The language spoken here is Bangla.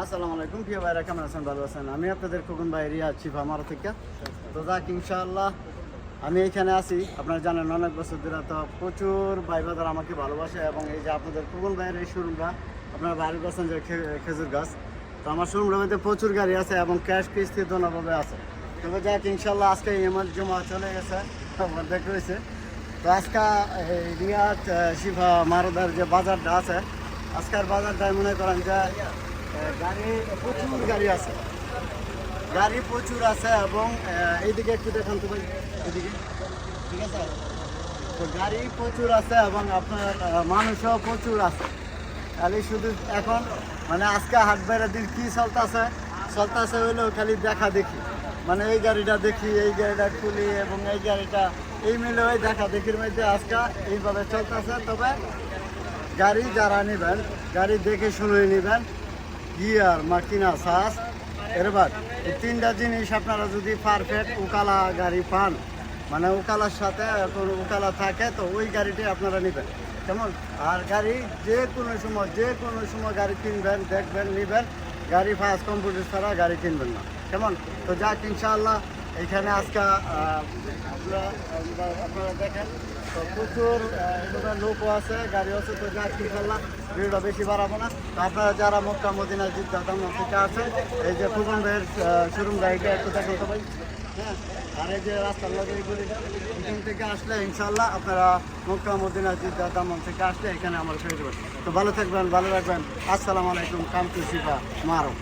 আসসালামু আলাইকুম, প্রিয় ভাইরা, কেমন আছেন? ভালো আছেন? আমি আপনাদের খোকন ভাই শিফা আমার থেকে। তো যাক, ইনশাআল্লাহ আমি এখানে আছি। আপনারা জানেন, অনেক বছর ধরে তো প্রচুর ভাই বাজার আমাকে ভালোবাসে এবং এই যে আপনাদের খোকন ভাইয়ের এই শোরুমটা, আপনারা বাইরে করছেন যে খেজুর গাছ, তো আমার শোরুমের মধ্যে প্রচুর গাড়ি আছে এবং ক্যাশ কিস্তি দোনোভাবে আছে। তবে যাক ইনশাল্লাহ আজকে ইএমআর জমা চলে গেছে অর্ধেক রয়েছে তো আজকে রিয়াজ শিফা মারুদার যে বাজারটা আছে, আজকের বাজারটায় মনে করেন যে গাড়ি, প্রচুর গাড়ি আছে। গাড়ি প্রচুর আছে এবং এইদিকে একটু দেখান তো ভাই এদিকে ঠিক আছে? তো গাড়ি প্রচুর আছে এবং আপনার মানুষও প্রচুর আছে। খালি শুধু এখন মানে আজকে হাট বাইরের দিন কী চলতেছে? চলতেছে হইলেও খালি দেখা দেখি। মানে এই গাড়িটা দেখি, এই গাড়িটা খুলি এবং এই গাড়িটা, এই মিলে ওই দেখা দেখির মধ্যে আজকে এইভাবে চলতেছে। তবে গাড়ি যারা নেবেন, গাড়ি দেখে শুনে নেবেন। গিয়ার মার্কিনা সাস। এরবার এই তিনটা জিনিস আপনারা যদি পারফেক্ট উকালা গাড়ি পান মানে উকালার সাথে এখন উকালা থাকে, তো ওই গাড়িটি আপনারা নেবেন। কেমন? আর গাড়ি যে কোনো সময়, যে কোনো সময় গাড়ি কিনবেন, দেখবেন, নেবেন। গাড়ি ফার্স্ট কম্পিউটার ছাড়া গাড়ি কিনবেন না। কেমন? তো যাক, ইনশাআল্লাহ এখানে আজকে আপনারা দেখেন, তো প্রচুর লোকও আছে গাড়ি আছে, তো আজকে ইনশাল্লাহ ভিড়টা বেশি বাড়াবো না। আপনারা যারা মক্কা, মদিনা জিদ্দাতাম থেকে আছেন, এই যে ফুকন ভাইয়ের শোরুম গাড়িটা একটু দেখেন ভাই। হ্যাঁ আর এই যে রাস্তার লগে এখান থেকে আসলে ইনশাল্লাহ আপনারা মক্কা, মদিনা জিদ্দাতাম থেকে আসলে এখানে আমার যাবেন তো ভালো থাকবেন, ভালো রাখবেন। আসসালামু আলাইকুম কামতু শিফা মারো